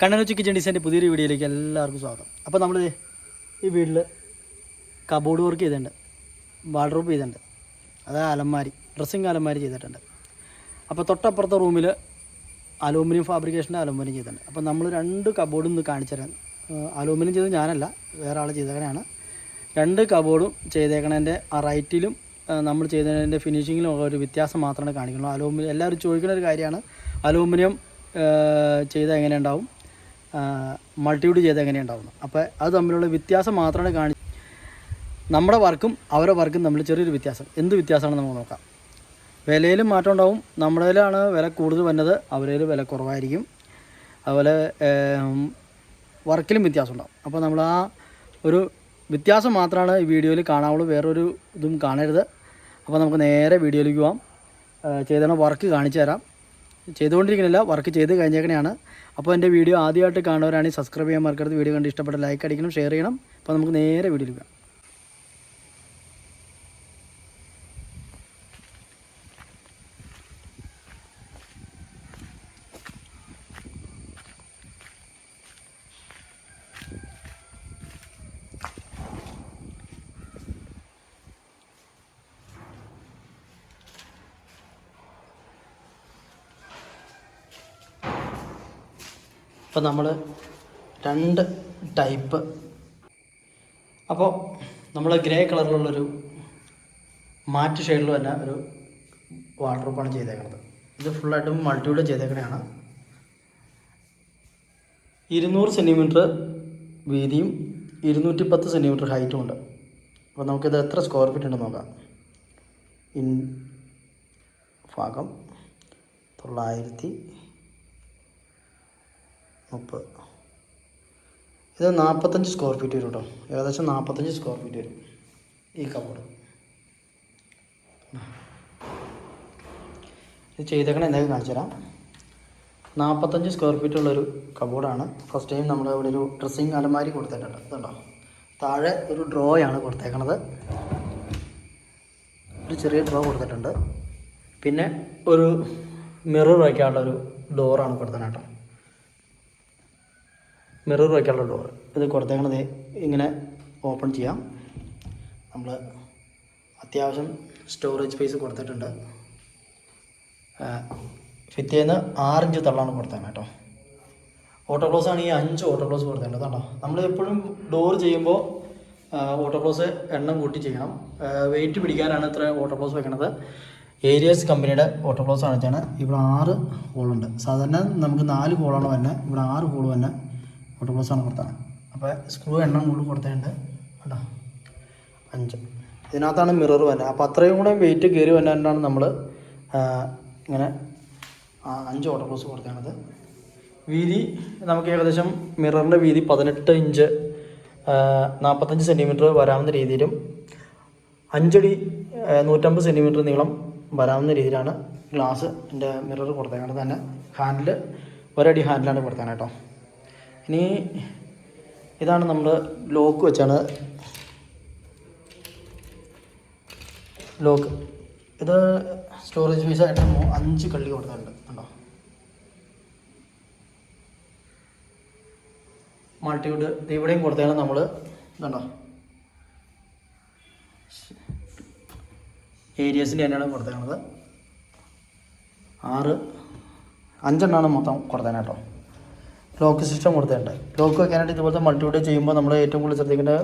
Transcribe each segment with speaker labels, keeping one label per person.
Speaker 1: കണ്ണനൂച്ച് kitchen ഡിസൈന്റെ പുതിയൊരു വീഡിയോയിലേക്ക് എല്ലാവർക്കും സ്വാഗതം. അപ്പോൾ നമ്മൾ ഈ വീട്ടിൽ കബോർഡ് വർക്ക് ചെയ്തിട്ടുണ്ട്. വാർഡ്രോബ് ചെയ്തിട്ടുണ്ട്. അതായത് അലമാരി ഡ്രസ്സിങ് അലമാരി ചെയ്തിട്ടുണ്ട്. അപ്പോൾ തൊട്ടപ്പുറത്തെ റൂമിൽ അലൂമിനിയം ഫാബ്രിക്കേഷന്റെ അലൂമിനിയം ചെയ്തിട്ടുണ്ട്. അപ്പോൾ നമ്മൾ രണ്ട് കബോർഡും ഒന്ന് കാണിച്ചു തരാം അലൂമിനിയം ചെയ്തത് ഞാനല്ല വേറെ ആൾ ചെയ്തേക്കണയാണ്. രണ്ട് കബോർഡും ചെയ്തേക്കണതിന്റെ ആ റൈറ്റിലും നമ്മൾ ചെയ്തതിന്റെ ഫിനിഷിങ്ങിലും ഒരു വ്യത്യാസം മാത്രമേ കാണിക്കുന്നത് അലൂമിനിയം എല്ലാവരും ചോദിക്കുന്ന ഒരു കാര്യമാണ് അലൂമിനിയം ചെയ്താൽ എങ്ങനെ ഉണ്ടാവും? മൾട്ടിവുഡ് ചെയ്ത് എങ്ങനെ ഉണ്ടാവും അപ്പോൾ അത് തമ്മിലുള്ള വ്യത്യാസം മാത്രമാണ് കാണി നമ്മുടെ വർക്കും അവരുടെ വർക്കും തമ്മിൽ ചെറിയൊരു വ്യത്യാസം. എന്ത് വ്യത്യാസമാണ് നമുക്ക് നോക്കാം. വിലയിലും മാറ്റം ഉണ്ടാവും. നമ്മുടേലാണ് വില കൂടുതൽ വന്നത്. അവരേൽ വില കുറവായിരിക്കും. അതുപോലെ വർക്കിലും വ്യത്യാസം ഉണ്ടാവും. അപ്പോൾ നമ്മൾ ആ ഒരു വ്യത്യാസം മാത്രമാണ് ഈ വീഡിയോയിൽ കാണാവുള്ളൂ. വേറൊരു ഇതും കാണരുത്. അപ്പോൾ നമുക്ക് നേരെ വീഡിയോയിലേക്ക് പോവാം. ചെയ്തണ വർക്ക് കാണിച്ചു തരാം. ചെയ്തുകൊണ്ടിരിക്കുന്നില്ല വർക്ക് ചെയ്ത് കഴിഞ്ഞേക്കണെയാണ്. അപ്പോൾ എന്റെ വീഡിയോ ആദ്യമായിട്ട് കാണുന്നവരാണെങ്കിൽ സബ്സ്ക്രൈബ് ചെയ്യാൻ മറക്കരുത്. വീഡിയോ കണ്ട് ഇഷ്ടപ്പെട്ട ലൈക്ക് അടിക്കണം ഷെയർ ചെയ്യണം. അപ്പോൾ നമുക്ക് നേരെ വീഡിയോയിലേക്ക് പോകാം അപ്പോൾ നമ്മൾ രണ്ട് ടൈപ്പ്. അപ്പോൾ നമ്മൾ ഗ്രേ കളറിലുള്ളൊരു മാറ്റ് ഷെയ്ഡിൽ തന്നെ ഒരു വാട്ടർ വാട്ടർപ്രൂഫാണ് ചെയ്തേക്കുന്നത് ഇത് ഫുള്ളായിട്ടും മൾട്ടിയുടെ ചെയ്തേക്കണതാണ് ഇരുന്നൂറ് സെന്റിമീറ്റർ വീതിയും ഇരുന്നൂറ്റി പത്ത് സെന്റിമീറ്റർ ഹൈറ്റും ഉണ്ട്. അപ്പോൾ നമുക്കിത് എത്ര സ്ക്വയർ ഫീറ്റ് ഉണ്ടെന്ന് നോക്കാം. ഇൻ ഭാഗം തൊള്ളായിരത്തി മുപ്പത്. ഇത് നാൽപ്പത്തഞ്ച് സ്ക്വയർ ഫീറ്റ് വരും കേട്ടോ ഏകദേശം നാൽപ്പത്തഞ്ച് സ്ക്വയർ ഫീറ്റ് വരും ഈ കബോർഡ് ഇത് ചെയ്തേക്കണേ എന്തെങ്കിലും കാണിച്ചു തരാം. നാൽപ്പത്തഞ്ച് സ്ക്വയർ ഫീറ്റ് ഉള്ളൊരു കബോർഡാണ് ഫസ്റ്റ് ടൈം നമ്മൾ ഇവിടെ ഒരു ഡ്രസ്സിങ് അലമാരി കൊടുത്തിട്ടുണ്ട്. ഇതുണ്ടോ? താഴെ ഒരു ഡ്രോയാണ് കൊടുത്തേക്കണത്. ഒരു ചെറിയ ഡ്രോ കൊടുത്തിട്ടുണ്ട്. പിന്നെ ഒരു മിറർ വയ്ക്കാനുള്ള ഒരു ഡോറാണ് കൊടുത്തത് കേട്ടോ. മിറർ വയ്ക്കാനുള്ള ഡോർ ഇത് കൊടുത്തേക്കണത് ഇങ്ങനെ ഓപ്പൺ ചെയ്യാം. നമ്മൾ അത്യാവശ്യം സ്റ്റോറേജ് സ്പേസ് കൊടുത്തിട്ടുണ്ട്. ഫിറ്റേന്ന് ആറിഞ്ച് തള്ളാണ് കൊടുത്തേക്കുന്നത് കേട്ടോ. ഓട്ടോ ക്ലോസ് ആണ് ഈ അഞ്ച് ഓട്ടോ ക്ലോസ് കൊടുത്തേണ്ടത് കേട്ടോ. നമ്മൾ എപ്പോഴും ഡോർ ചെയ്യുമ്പോൾ ഓട്ടോ ക്ലോസ് എണ്ണം കൂട്ടി ചെയ്യണം. വെയിറ്റ് പിടിക്കാനാണ് ഇത്ര ഓട്ടോ ക്ലോസ് വെക്കണത്. ഏരിയസ് കമ്പനിയുടെ ഓട്ടോ ക്ലോസ് ആണ് വെച്ചാണ് ഇവിടെ ആറ് ഹോളുണ്ട് സാധാരണ നമുക്ക് നാല് ഹോളാണ് വരുന്നത്. ഇവിടെ ആറ് ഹോൾ തന്നെ ഓട്ടോ പ്ലസ് ആണ് കൊടുത്താൽ അപ്പോൾ സ്ക്രൂ എണ്ണം കൂടുതൽ കൊടുത്തേണ്ട. കേട്ടോ അഞ്ച്. ഇതിനകത്താണ് മിറർ വരുന്നത് അപ്പോൾ അത്രയും കൂടെ വെയിറ്റ് കയറി വരാനാണ് നമ്മൾ ഇങ്ങനെ അഞ്ച് ഓട്ടോ പ്ലസ് കൊടുത്തേണ്ടത് വീതി നമുക്ക് ഏകദേശം മിററിന്റെ വീതി പതിനെട്ട് ഇഞ്ച് നാൽപ്പത്തഞ്ച് സെന്റിമീറ്റർ വരാവുന്ന രീതിയിലും അഞ്ചടി നൂറ്റമ്പത് സെന്റിമീറ്റർ നീളം വരാവുന്ന രീതിയിലാണ് ഗ്ലാസ് എന്റെ മിറർ കൊടുത്തേക്കുന്നത് തന്നെ. ഹാൻഡിൽ ഒരടി ഹാൻഡിലാണ് കൊടുത്തേക്കുന്നത് കേട്ടോ. ഇനി ഇതാണ് നമ്മൾ ലോക്ക് വെച്ചാണ്. ലോക്ക്. ഇത് സ്റ്റോറേജ് പീസായിട്ട് അഞ്ച് കള്ളി കൊടുത്തിട്ടുണ്ട് കണ്ടോ? മൾട്ടിവുഡ് ഇവിടെയും കൊടുത്തതാണ് നമ്മൾ ഇതുണ്ടോ ഏരിയസിന്റെ തന്നെയാണ് കൊടുത്തേക്കണത് ആറ്. അഞ്ചെണ്ണമാണ് മൊത്തം കൊടുത്തേനെ കേട്ടോ. ലോക്ക് സിസ്റ്റം കൊടുത്തിട്ടുണ്ട് ലോക്ക് വെക്കാനായിട്ട് ഇതുപോലത്തെ മൾട്ടിവുഡ് ചെയ്യുമ്പോൾ നമ്മൾ ഏറ്റവും കൂടുതൽ ശ്രദ്ധിക്കേണ്ട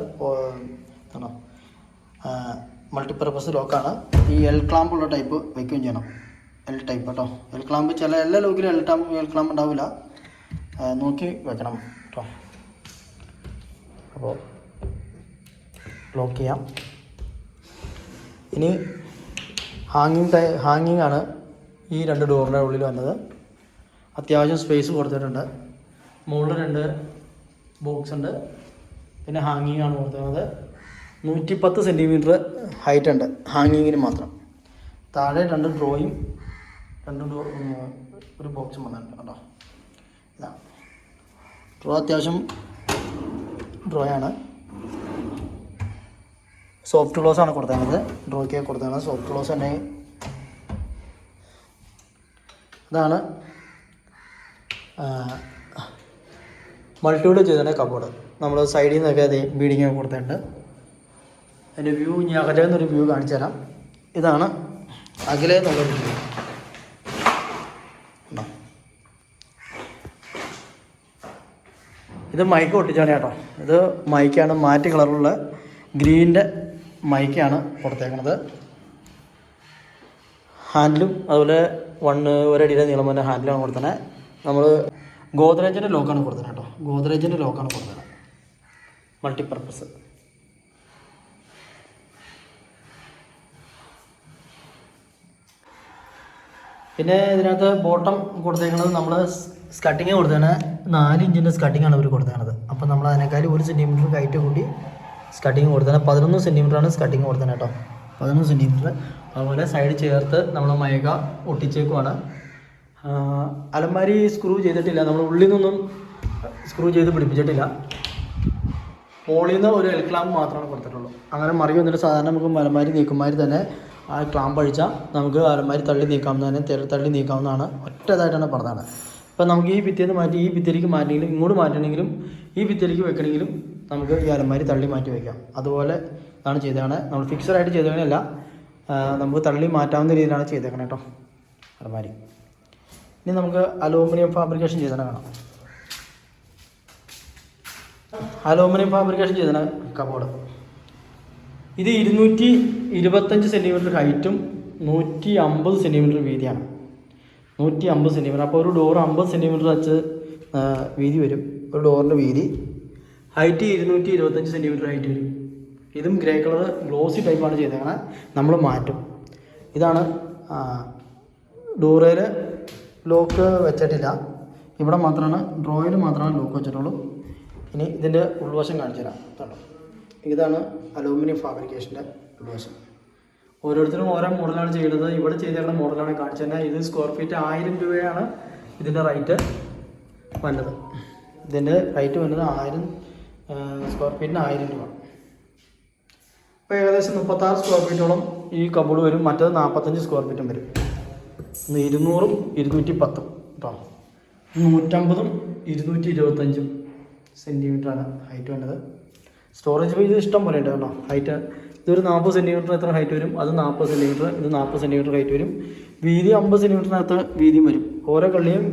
Speaker 1: ആണോ മൾട്ടിപ്പർപ്പസ് ലോക്കാണ് ഈ എൽ ക്ലാമ്പ് ഉള്ള ടൈപ്പ് വെക്കുകയും ചെയ്യണം. എൽ ടൈപ്പ് കേട്ടോ എൽ ക്ലാമ്പ് ചില എല്ലാ ലോക്കിലും എൽ ടാമ്പ് എൽ ക്ലാമ്പ് ഉണ്ടാവില്ല. നോക്കി വെക്കണം കേട്ടോ അപ്പോൾ ലോക്ക് ചെയ്യാം. ഇനി ഹാങ്ങിങ് ടൈ ഹാങ്ങിങ് ആണ് ഈ രണ്ട് ഡോറിന്റെ ഉള്ളിൽ വന്നത്. അത്യാവശ്യം സ്പേസ് കൊടുത്തിട്ടുണ്ട്. മുകളിൽ രണ്ട് ബോക്സ് ഉണ്ട്. പിന്നെ ഹാങ്ങിങ് ആണ് കൊടുത്തിരുന്നത് നൂറ്റിപ്പത്ത് സെന്റിമീറ്റർ ഹൈറ്റ് ഉണ്ട്. ഹാങ്ങിങ്ങിന് മാത്രം. താഴെ രണ്ട് ഡ്രോയും രണ്ട് ഒരു ബോക്സും വന്നിട്ടുണ്ട് കേട്ടോ. ഇതാണ് ഡ്രോ അത്യാവശ്യം ഡ്രോയാണ് സോഫ്റ്റ് ക്ലോസ് ആണ് കൊടുത്തേക്കുന്നത്. ഡ്രോയ്ക്ക് കൊടുത്തേക്കുന്നത്. സോഫ്റ്റ് ക്ലോസ് തന്നെ. ഇതാണ് മൾട്ടിവുഡ് ചെയ്തിട്ടുണ്ട് കബോർഡ് നമ്മൾ സൈഡിൽ നിന്നൊക്കെ അത് ബീഡിങ് കൊടുത്തിട്ടുണ്ട്. അതിന്റെ വ്യൂ ഇനി അകലെ നിന്നൊരു വ്യൂ കാണിച്ചു തരാം. ഇതാണ് അകലെ നിന്നുള്ളൊരു വ്യൂ? ഇത് മൈക്ക് ഒട്ടിച്ചാണ് കേട്ടോ. ഇത് മൈക്കാണ് മാറ്റ് കളറുള്ള ഗ്രീന്റെ മൈക്കാണ് കൊടുത്തേക്കുന്നത് ഹാൻഡിലും അതുപോലെ വണ്ണ് ഒരടിയുടെ നീളം തന്നെ ഹാൻഡിലാണ് കൊടുത്തത് നമ്മൾ ഗോദ്രേജിന്റെ ലോക്കാണ് കൊടുത്തത് ഗോദ്രേജിന്റെ ലോക്കാണ് കൊടുത്തത് മൾട്ടിപ്പർപ്പസ് പിന്നെ ഇതിനകത്ത് ബോട്ടം കൊടുത്തേക്കുന്നത് നമ്മൾ സ്കട്ടിങ് കൊടുത്തേണ് നാല് ഇഞ്ചിന്റെ സ്കട്ടിങ് ആണ് ഇവർ കൊടുത്തേണത് അപ്പോൾ നമ്മൾ അതിനേക്കാളും ഒരു സെന്റിമീറ്റർ കയറ്റ് കൂട്ടി സ്കട്ടിങ് കൊടുത്തേണ് പതിനൊന്ന് സെന്റിമീറ്ററാണ് സ്കട്ടിങ് കൊടുത്തത് കേട്ടോ. പതിനൊന്ന് സെന്റിമീറ്റർ അതുപോലെ സൈഡ് ചേർത്ത് നമ്മൾ മയക ഒട്ടിച്ചേക്കുവാണ്. അലമാരി സ്ക്രൂ ചെയ്തിട്ടില്ല. നമ്മൾ ഉള്ളിൽ നിന്നൊന്നും സ്ക്രൂ ചെയ്ത് പിടിപ്പിച്ചിട്ടില്ല. പോളിന്ന് ഒരു എൽ ക്ലാമ്പ് മാത്രമാണ് കൊടുത്തിട്ടുള്ളൂ. അങ്ങനെ മറി വന്നിട്ട് സാധാരണ നമുക്ക് അലമാരി നീക്കുമാരി തന്നെ ആ ക്ലാമ്പ് അഴിച്ചാൽ നമുക്ക് അലമാരി തള്ളി നീക്കാവുന്നതിനെ തെര തള്ളി നീക്കാവുന്നതാണ് ഒറ്റതായിട്ടാണ് പറഞ്ഞത്. ഇപ്പം നമുക്ക് ഈ ഭിത്തിയിൽ നിന്ന് മാറ്റി ഈ ഭിത്തിയിലേക്ക് മാറ്റണമെങ്കിലും ഇങ്ങോട്ട് മാറ്റണമെങ്കിലും ഈ ഭിത്തിയിലേക്ക് വെക്കണമെങ്കിലും നമുക്ക് ഈ അലമാരി തള്ളി മാറ്റി വയ്ക്കാം അതുപോലെ ഇതാണ് ചെയ്തതാണ് നമ്മൾ ഫിക്സഡായിട്ട് ചെയ്തേക്കണല്ല നമുക്ക് തള്ളി മാറ്റാവുന്ന രീതിയിലാണ് ചെയ്തേക്കണം കേട്ടോ അലമാരി. ഇനി നമുക്ക് അലൂമിനിയം ഫാബ്രിക്കേഷൻ ചെയ്തതാണ് കാണാം. അലൂമിനിയം ഫാബ്രിക്കേഷൻ ചെയ്തതാണ് കബോർഡ് ഇത് ഇരുന്നൂറ്റി ഇരുപത്തഞ്ച് സെന്റിമീറ്റർ ഹൈറ്റും നൂറ്റി അമ്പത് സെന്റിമീറ്റർ വീതിയാണ്. നൂറ്റി അമ്പത് സെന്റിമീറ്റർ അപ്പോൾ ഒരു ഡോർ അമ്പത് സെന്റിമീറ്റർ വെച്ച് വീതി വരും. ഒരു ഡോറിന്റെ വീതി. ഹൈറ്റ് ഇരുന്നൂറ്റി ഇരുപത്തഞ്ച് സെന്റിമീറ്റർ ഹൈറ്റ് വരും. ഇതും ഗ്രേ കളർ ഗ്ലോസി ടൈപ്പാണ് ചെയ്തേക്കണത് നമ്മൾ മാറ്റും. ഇതാണ് ഡോറയിൽ ലോക്ക് വെച്ചിട്ടില്ല. ഇവിടെ മാത്രമാണ് ഡ്രോയിൽ മാത്രമാണ് ലോക്ക് വെച്ചിട്ടുള്ളൂ. ഇനി ഇതിന്റെ ഉൾവശം കാണിച്ചു തരാം. കേട്ടോ ഇതാണ് അലൂമിനിയം ഫാബ്രിക്കേഷന്റെ ഉൾവശം. ഓരോരുത്തരും ഓരോ മോഡലാണ് ചെയ്യുന്നത്. ഇവിടെ ചെയ്തിരുന്ന മോഡലാണ് കാണിച്ചു തന്നെ ഇത് സ്ക്വയർ ഫീറ്റ് ആയിരം രൂപയാണ് ഇതിന്റെ റേറ്റ് വന്നത്. ഇതിന്റെ റേറ്റ് വന്നത് ആയിരം സ്ക്വയർ ഫീറ്റിന് ആയിരം രൂപ. അപ്പോൾ ഏകദേശം മുപ്പത്താറ് സ്ക്വയർ ഫീറ്റോളം ഈ കബോർഡ് വരും. മറ്റത് നാൽപ്പത്തഞ്ച് സ്ക്വയർ ഫീറ്റും വരും. ഇരുന്നൂറും ഇരുന്നൂറ്റി പത്തും കേട്ടോ നൂറ്റമ്പതും ഇരുന്നൂറ്റി ഇരുപത്തഞ്ചും. സെന്റിമീറ്ററാണ് ഹൈറ്റ് വേണ്ടത്. സ്റ്റോറേജ് ഇത് ഇഷ്ടം പോലെ ഉണ്ട് കേട്ടോ. ഹൈറ്റ് ഇതൊരു നാൽപ്പത് സെന്റിമീറ്റർ എത്ര ഹൈറ്റ് വരും? അത് നാൽപ്പത് സെന്റിമീറ്റർ ഇത് നാൽപ്പത് സെന്റിമീറ്റർ ഹൈറ്റ് വരും. വീതി അമ്പത് സെന്റിമീറ്ററിനകത്ത് വീതിയും വരും. ഓരോ കള്ളിയും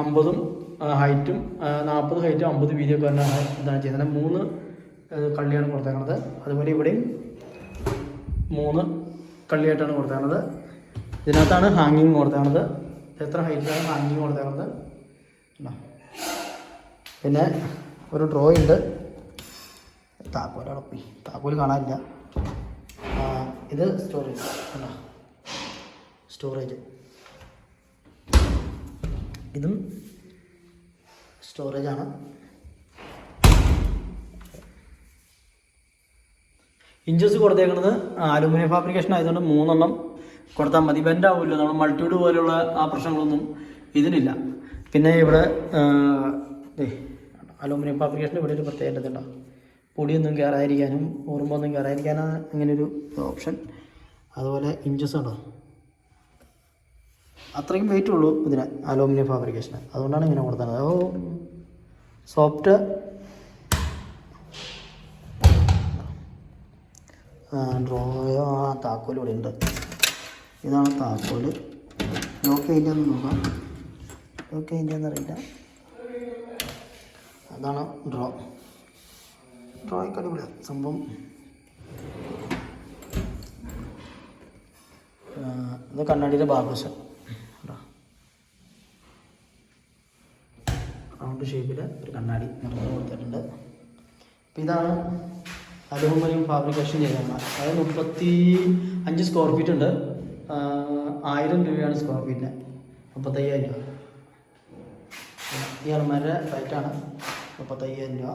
Speaker 1: അമ്പതും ഹൈറ്റും നാൽപ്പത് ഹൈറ്റും അമ്പത് വീതിയൊക്കെ തന്നെ ഇതാണ് ചെയ്യുന്നത്. മൂന്ന് കള്ളിയാണ് കൊടുത്തേക്കുന്നത് അതുപോലെ ഇവിടെയും മൂന്ന് കള്ളിയായിട്ടാണ് കൊടുത്തേക്കുന്നത് ഇതിനകത്താണ് ഹാങ്ങിങ് കൊടുത്തേക്കുന്നത് എത്ര ഹൈറ്റിലാണ് ഹാങ്ങിങ് കൊടുത്തേക്കുന്നത്? പിന്നെ ഒരു ഡ്രോ ഉണ്ട്. താക്കോലാണ് പോയി. താക്കോൽ കാണാനില്ല. ഇത് സ്റ്റോറേജ് കണ്ടോ? സ്റ്റോറേജ് ഇതും സ്റ്റോറേജാണ് ഇഞ്ചസ് കൊടുത്തേക്കുന്നത് അലുമിനിയം ഫാബ്രിക്കേഷൻ ആയതുകൊണ്ട് മൂന്നെണ്ണം കൊടുത്താൽ മതി. ബെൻഡ് ആവില്ല നമ്മൾ മൾട്ടിയൂഡ് പോലെയുള്ള ആ പ്രശ്നങ്ങളൊന്നും ഇതിനില്ല. പിന്നെ ഇവിടെ അലുമിനിയം ഫാബ്രിക്കേഷൻ ഇവിടെ ഒരു പ്രത്യേകത ഉണ്ടോ പൊടിയൊന്നും കയറാതിരിക്കാനും ഉറുമ്പൊന്നും കയറാതിരിക്കാനാണ് ഇങ്ങനൊരു ഓപ്ഷൻ. അതുപോലെ ഇഞ്ചസ് ഉണ്ടോ? അത്രയും വെയിറ്റ് ഉള്ളൂ ഇതിന് അലൂമിനിയം ഫാബ്രിക്കേഷന്. അതുകൊണ്ടാണ് ഇങ്ങനെ കൊടുത്തത്. ഓ സോഫ്റ്റ് ഡ്രോയോ ആ താക്കോൽ ഇവിടെ ഉണ്ട്. ഇതാണ് താക്കോൽ ലോക്ക് ഒന്ന് നോക്കാം. ലോക്ക് അതിന്റെ അറിയില്ല. അതാണ് ഡ്രോ ഡ്രോയ്ക്ക് അടിപൊളിയാണ് സംഭവം ഇത് കണ്ണാടിയുടെ ബാബുശം റൗണ്ട് ഷേപ്പിൽ ഒരു കണ്ണാടി നിർമ്മിച്ച് കൊടുത്തിട്ടുണ്ട്. അപ്പോൾ ഇതാണ് അലുമിനിയം ഫാബ്രിക്കേഷൻ ചെയ്തതാണ് അതായത് മുപ്പത്തി അഞ്ച് സ്ക്വയർ ഫീറ്റ് ഉണ്ട് ആയിരം രൂപയാണ് സ്ക്വയർ ഫീറ്റിന് മുപ്പത്തയ്യായിരം രൂപ. ഈ അലമാരുടെ റേറ്റാണ് മുപ്പത്തയ്യായിരം രൂപ.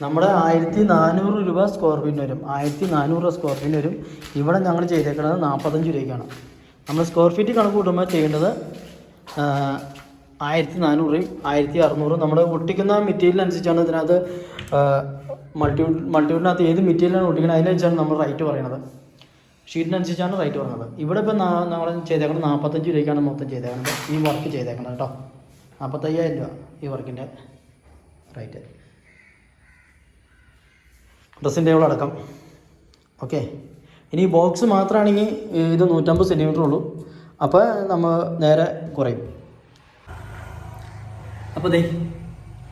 Speaker 1: നമ്മുടെ ആയിരത്തി നാനൂറ് രൂപ സ്ക്വയർ ഫീറ്റിന് വരും. ആയിരത്തി നാനൂറ് സ്ക്വയർ ഫീറ്റിന് വരും. ഇവിടെ ഞങ്ങൾ ചെയ്തേക്കുന്നത് നാൽപ്പത്തഞ്ച് രൂപയ്ക്കാണ്. നമ്മൾ സ്ക്വയർ ഫീറ്റ് കണക്ക് കൂട്ടുമ്പോൾ ചെയ്യേണ്ടത് ആയിരത്തി നാനൂറ് ആയിരത്തി അറുന്നൂറ് നമ്മൾ ഒട്ടിക്കുന്ന മെറ്റീരിയൽ അനുസരിച്ചാണ് ഇതിനകത്ത് മൾട്ടി മൾട്ടിവുഡിനകത്ത് ഏത് മെറ്റീരിയലാണ് ഒട്ടിക്കുന്നത് അതിനനുസരിച്ചാണ് നമ്മൾ റൈറ്റ് പറയുന്നത് ഷീറ്റിനനുസരിച്ചാണ് റൈറ്റ് പറയുന്നത് ഇവിടെ ഇപ്പം നമ്മൾ ചെയ്തേക്കുന്നത് നാൽപ്പത്തഞ്ച് രൂപയ്ക്കാണ് മൊത്തം ചെയ്തേക്കുന്നത് ഈ വർക്ക് ചെയ്തേക്കുന്നത് കേട്ടോ. നാൽപ്പത്തയ്യായിരം രൂപ ഈ വർക്കിന്റെ റൈറ്റ് ഡ്രസ്സിങ് ടേബിൾ അടക്കം. ഓക്കെ ഇനി ബോക്സ് മാത്രമാണെങ്കിൽ ഇത് നൂറ്റമ്പത് സെന്റിമീറ്റർ ഉള്ളൂ. അപ്പോൾ നമ്മൾ നേരെ കുറയും. അപ്പോൾ ദേ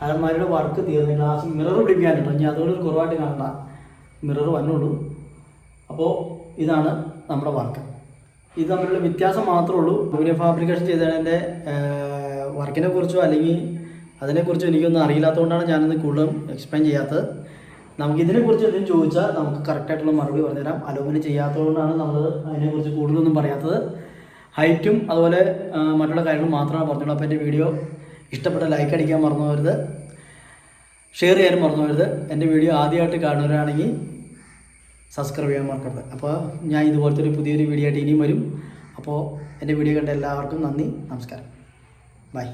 Speaker 1: അലന്മാരുടെ വർക്ക് തീർന്നു. ഗ്ലാസ് മിറർ പിടിപ്പിക്കാനുണ്ടോ ഇനി അതുകൊണ്ട് കുറവായിട്ട് കാണണ്ട. മിറർ വന്നുള്ളൂ. അപ്പോൾ ഇതാണ് നമ്മുടെ വർക്ക് ഇത് തമ്മിലുള്ള വ്യത്യാസം മാത്രമേ ഉള്ളൂ. ഫാബ്രിക്കേഷൻ ചെയ്തതിന്റെ വർക്കിനെ കുറിച്ചോ അല്ലെങ്കിൽ അതിനെക്കുറിച്ചോ എനിക്കൊന്നും അറിയില്ലാത്തതുകൊണ്ടാണ് ഞാനിന്ന് കൂടുതലും എക്സ്പ്ലെയിൻ ചെയ്യാത്തത്. നമുക്ക് ഇതിനെക്കുറിച്ച് എന്തെങ്കിലും ചോദിച്ചാൽ നമുക്ക് കറക്റ്റായിട്ടുള്ള മറുപടി പറഞ്ഞുതരാം. അലോമിനി ചെയ്യാത്തതുകൊണ്ടാണ് നമ്മൾ അതിനെക്കുറിച്ച് കൂടുതലൊന്നും പറയാത്തത്. ഹൈറ്റും അതുപോലെ മറ്റുള്ള കാര്യങ്ങളും മാത്രമാണ് പറഞ്ഞുള്ളൂ. അപ്പോൾ എന്റെ വീഡിയോ ഇഷ്ടപ്പെട്ട ലൈക്ക് അടിക്കാൻ മറന്നു ഷെയർ ചെയ്യാനും മറന്നു പോകരുത് എന്റെ വീഡിയോ ആദ്യമായിട്ട് കാണുന്നവരാണെങ്കിൽ സബ്സ്ക്രൈബ് ചെയ്യാൻ മറക്കരുത്. അപ്പോൾ ഞാൻ ഇതുപോലത്തെ ഒരു പുതിയൊരു വീഡിയോ ആയിട്ട് ഇനിയും വരും. അപ്പോൾ എന്റെ വീഡിയോ കണ്ട എല്ലാവർക്കും നന്ദി. നമസ്കാരം. ബൈ